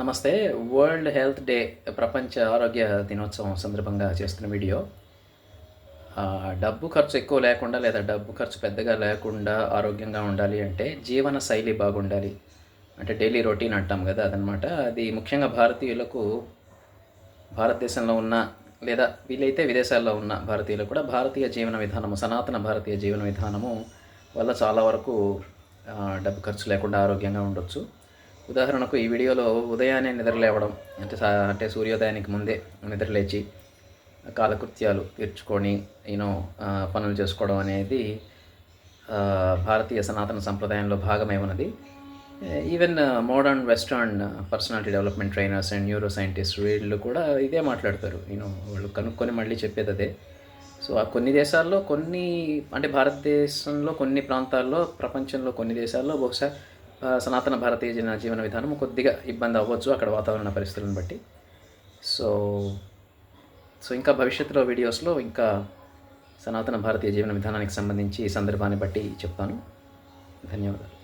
నమస్తే world health day ప్రపంచ ఆరోగ్య దినోత్సవం సందర్భంగా చేస్తున్న వీడియో. డబ్బు ఖర్చు ఎక్కువ లేకుండా లేదా డబ్బు ఖర్చు పెద్దగా లేకుండా ఆరోగ్యంగా ఉండాలి అంటే జీవన శైలి బాగుండాలి. అంటే డైలీ రొటీన్ అంటాం కదా అదనమాట. అది ముఖ్యంగా భారతీయులకు భారతదేశంలో ఉన్న లేదా వీలైతే విదేశాల్లో ఉన్న భారతీయులు కూడా భారతీయ జీవన విధానము సనాతన భారతీయ జీవన విధానము వల్ల చాలా వరకు డబ్బు ఖర్చు లేకుండా ఆరోగ్యంగా ఉండొచ్చు. ఉదాహరణకు ఈ వీడియోలో ఉదయాన్నే నిద్రలేవడం అంటే అంటే సూర్యోదయానికి ముందే నిద్రలేచి కాలకృత్యాలు తీర్చుకొని యూనో పనులు చేసుకోవడం అనేది భారతీయ సనాతన సంప్రదాయంలో భాగమే ఉన్నది. Even modern western personality development trainers and neuroscientist వీళ్ళు కూడా ఇదే మాట్లాడతారు. యూనో వాళ్ళు కనుక్కొని మళ్ళీ చెప్పేది అదే. సో ఆ కొన్ని దేశాల్లో కొన్ని అంటే భారతదేశంలో కొన్ని ప్రాంతాల్లో ప్రపంచంలో కొన్ని దేశాల్లో బహుశా సనాతన భారతీయ జీవన జీవన విధానం కొద్దిగా ఇబ్బంది అవ్వచ్చు అక్కడ వాతావరణ పరిస్థితులను బట్టి. సో సో ఇంకా భవిష్యత్తులో వీడియోస్లో ఇంకా సనాతన భారతీయ జీవన విధానానికి సంబంధించి ఈ సందర్భాన్ని బట్టి చెప్తాను. ధన్యవాదాలు.